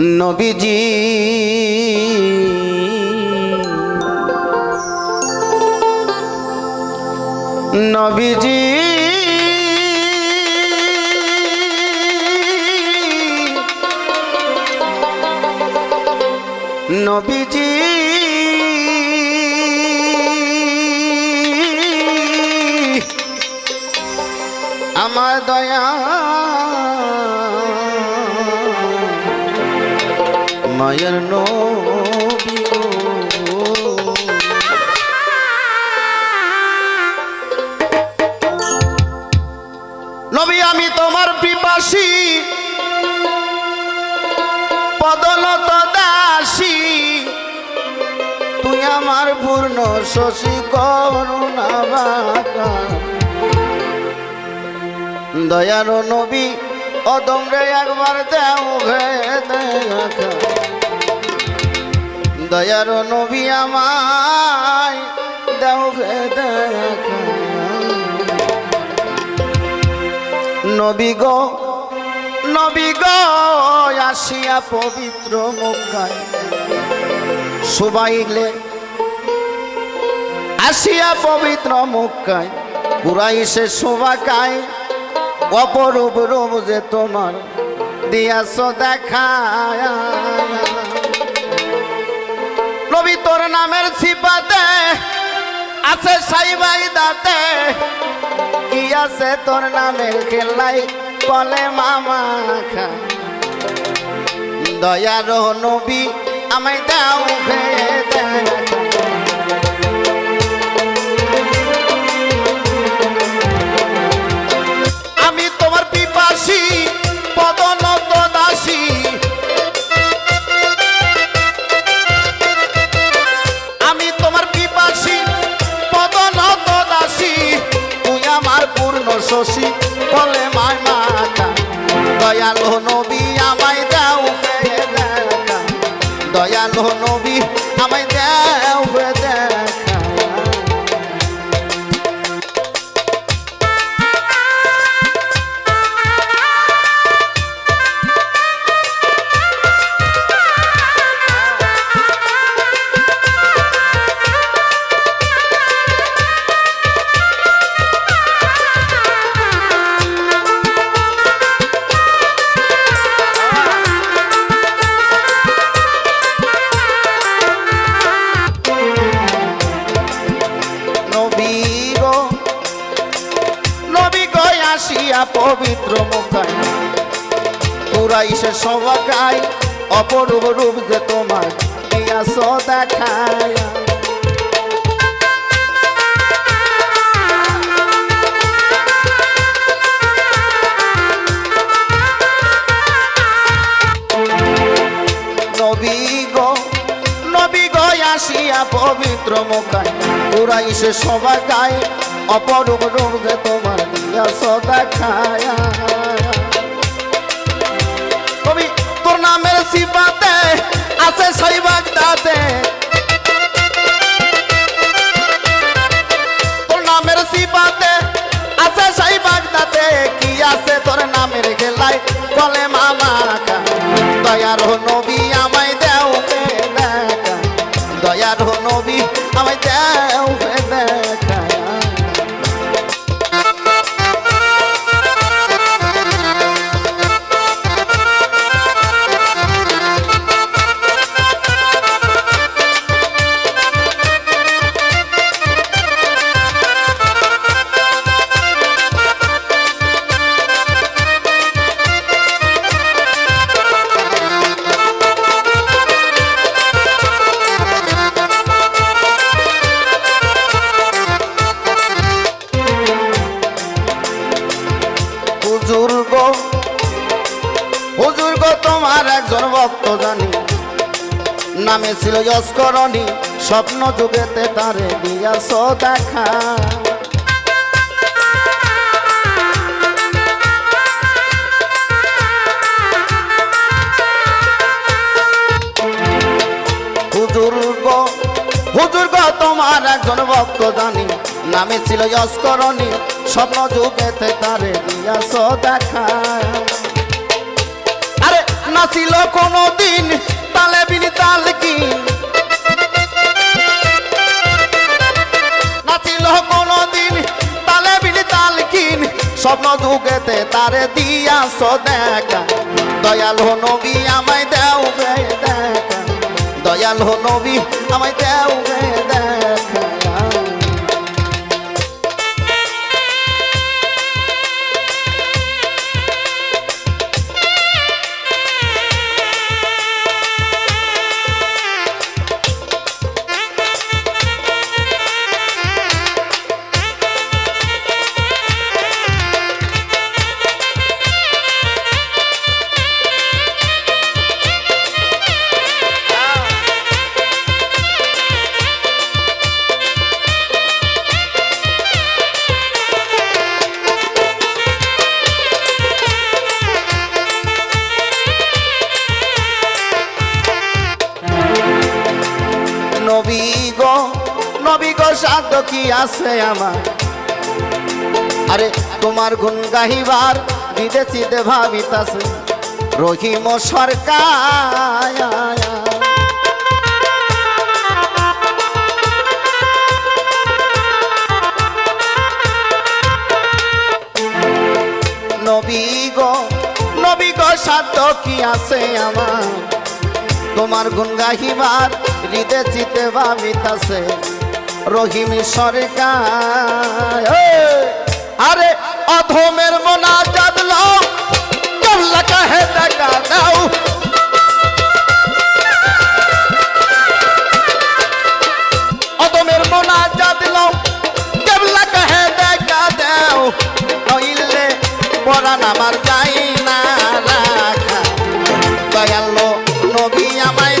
নবীজি। নবীজি। নবীজি। আমার দয়া মায়ের নবী নবী, আমি তোমার পিপাসী। পদনত দাসী। তুই আমার পূর্ণ শশী করুণা দয়ার নবী অদমরে একবার দেও ঘে দেখা। দয়ার নবী আমায় দেও নবী গো নবী গো, আসিয়া পবিত্র মুখায় সুবাইলে আসিয়া পবিত্র মুখায় কুরাইশে শোভাকায় অপরূপ রূপ যে তোমার দিয়াছ দেখায়। নবী তোর নামের সিপাতে আছে সাইবাই দাতে কি আছে তোর নামের খেলাই কলে মামা খা। দয়ার নবী আমায় দাও খেয়ে দেখা শশী বলে মায় মাতা দয়ালো নবী আমায় দাও দয়ালো নবী আসিয়া পবিত্র মুখায় পুরাইশে সবাকায় অপরূপ রূপ যে তোমার দিয়াছ দেখায়। পবিত্র মুখায় পুরাইশে সবা গায় অপরূপ রূপ যে তোমার দিয়াছ দেখায় কবি তোর নামের সিপাতে আছে সৈবাগ দাতে। জানি, নামে ছিল যস্করণী স্বপ্ন যুগেতে তারে দিয়াছ দেখা। তোমার একজন ভক্ত জানি, নামে ছিল যস্করণী স্বপ্ন যুগেতে তারে দিয়াছ দেখা। না নাচিল কোনো দিন তালে বিনি তাল কি? নাচিল কোনো দিন তালে বিনি তাল কিন স্বপ্ন যুগেতে তারে দিয়াছ দেখা। দয়াল হো নবী আমায় দেও গে দেখা। দয়াল হো নবী আমায় দেও গে আছে আমার। আরে, তোমার গুণ গাহিবার বিদেশিতে ভাবিতাছে। রহিম সরকার। সাধ্য কি আছে আমার? তোমার গুণ গাহিবার হৃদে চিতে ভাবিতাছে। রহিম সরকার! আরে অধমের মনা জাদলো কাহে অধমের কাহে আমার যাই না রাখা। দয়ালো নবী আমায়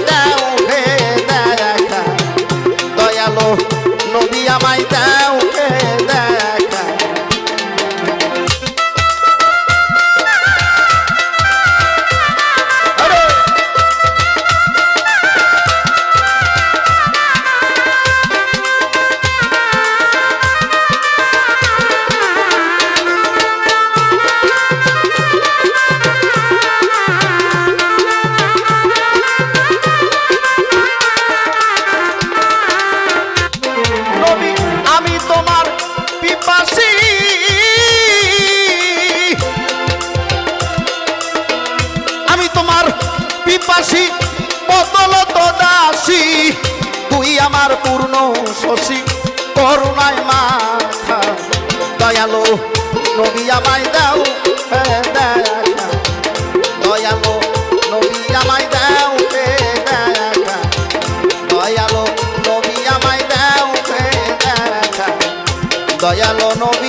তোমার পিপাসী, বদলত দাসী। তুই আমার পূর্ণ শশী, করুণায় মাথা। দয়ালো, নবী আমায় দাও হে দেখা দয়ালো, নবী আমায় দাও হে দেখা দয়ালো, নবী আমায় দাও দয়ালো, নবী